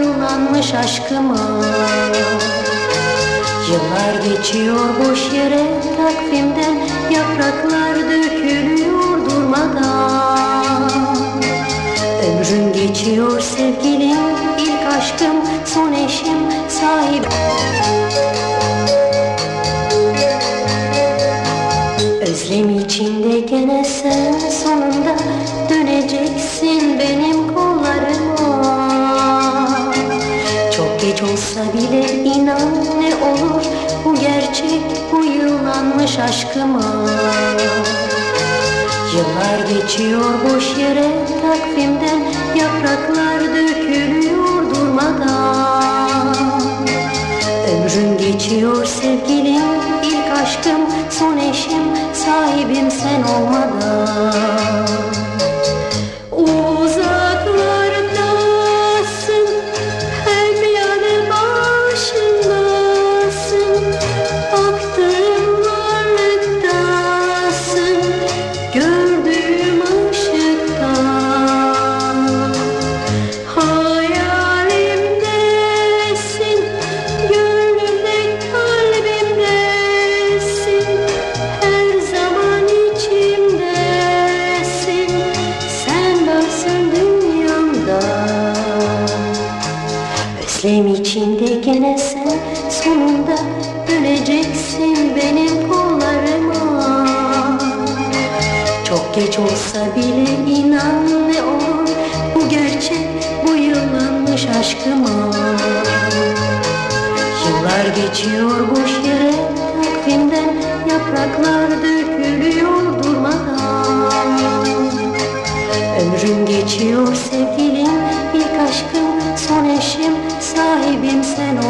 yıllanmış aşkıma Yıllar geçiyor boş yere takvimden Yapraklar dökülüyor durmadan. Ömrüm geçiyor sevgilim ilk aşkım son eşim sahip olsa bile inan ne olur bu gerçek bu yıllanmış aşkıma. Yıllar geçiyor boş yere takvimden Yapraklar dökülüyor durmadan. Ömrüm geçiyor sevgilim ilk aşkım son eşim sahibim sen olmadan Özlem içinde gene sen sonunda döneceksin benim kollarıma. Çok geç olsa bile inan ne olur bu gerçek bu yıllanmış aşkıma. Yıllar geçiyor boş yere takvimden yapraklar dökülüyor durmadan. Ömrüm geçiyor sevgilim ilk aşkım son eşim sahibim sen olmadan